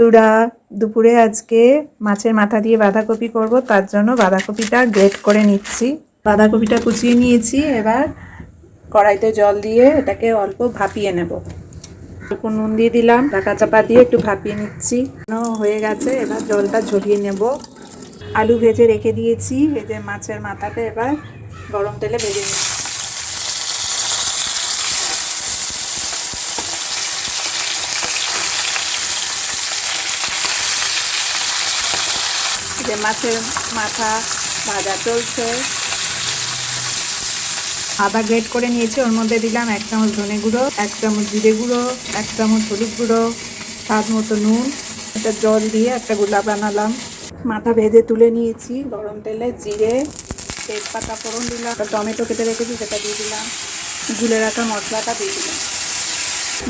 বন্ধুরা, দুপুরে আজকে মাছের মাথা দিয়ে বাঁধাকপি করব, তার জন্য বাঁধাকপিটা গ্রেট করে নিচ্ছি। বাঁধাকপিটা কুচিয়ে নিয়েছি, এবার কড়াইতে জল দিয়ে এটাকে অল্প ভাপিয়ে নেব। অল্প নুন দিয়ে দিলাম, ঢাকা চাপা দিয়ে একটু ভাপিয়ে নিচ্ছি। হয়ে গেছে, এবার জলটা ঝরিয়ে নেব। আলু ভেজে রেখে দিয়েছি, ভেজে মাছের মাথাটা এবার গরম তেলে ভেজে নিচ্ছি। যে মাছের মাথা ভাজা চলছে। আদা গ্রেট করে নিয়েছি, ওর মধ্যে দিলাম এক চামচ ধনে গুঁড়ো, এক চামচ জিরে গুঁড়ো, এক চামচ হলুদ গুঁড়ো, স্বাদ মতো নুন, একটা জল দিয়ে একটা গোলা বানালাম। মাথা ভেজে তুলে নিয়েছি, গরম তেলে জিরে, তেজপাতা, ফোড়ন দিলাম টমেটো কেটে রেখেছি, সেটা দিয়ে দিলাম। গুলে রাখা মশলাটা দিয়ে দিলাম।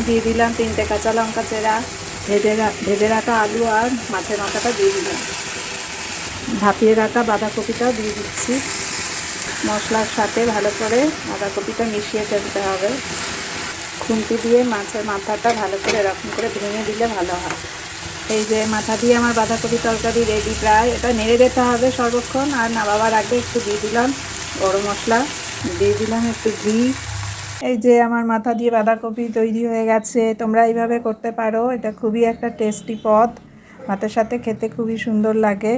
দিয়ে দিলাম তিনটে কাঁচা লঙ্কা চেরা, ভেজে ভেজে রাখা আলু আর মাছের মাথাটা দিয়ে দিলাম। ভাপিয়ে রাখা বাঁধাকপিটাও দিয়ে দিচ্ছি। মশলার সাথে ভালো করে বাঁধাকপিটা মিশিয়ে ফেলতে হবে। খুন্তি দিয়ে মাছের মাথাটা ভালো করে এরকম করে ভেঙে দিলে ভালো হয়। এই যে মাথা দিয়ে আমার বাঁধাকপি তরকারি রেডি প্রায়, এটা নেড়ে দিতে হবে সর্বক্ষণ। আর নামাবার আগে একটু দিয়ে দিলাম গরম মশলা। দিয়ে দিলাম একটু ঘি। এই যে আমার মাথা দিয়ে বাঁধাকপি তৈরি হয়ে গেছে, তোমরা এইভাবে করতে পারো। এটা খুবই একটা টেস্টি পদ। ভাতের সাথে খেতে খুবই সুন্দর লাগে।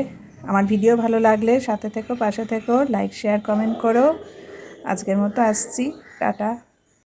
আমার ভিডিও ভালো লাগলে সাথে থেকো, পাশে থেকো লাইক শেয়ার কমেন্ট করো। আজকের মতো আসছি। টাটা।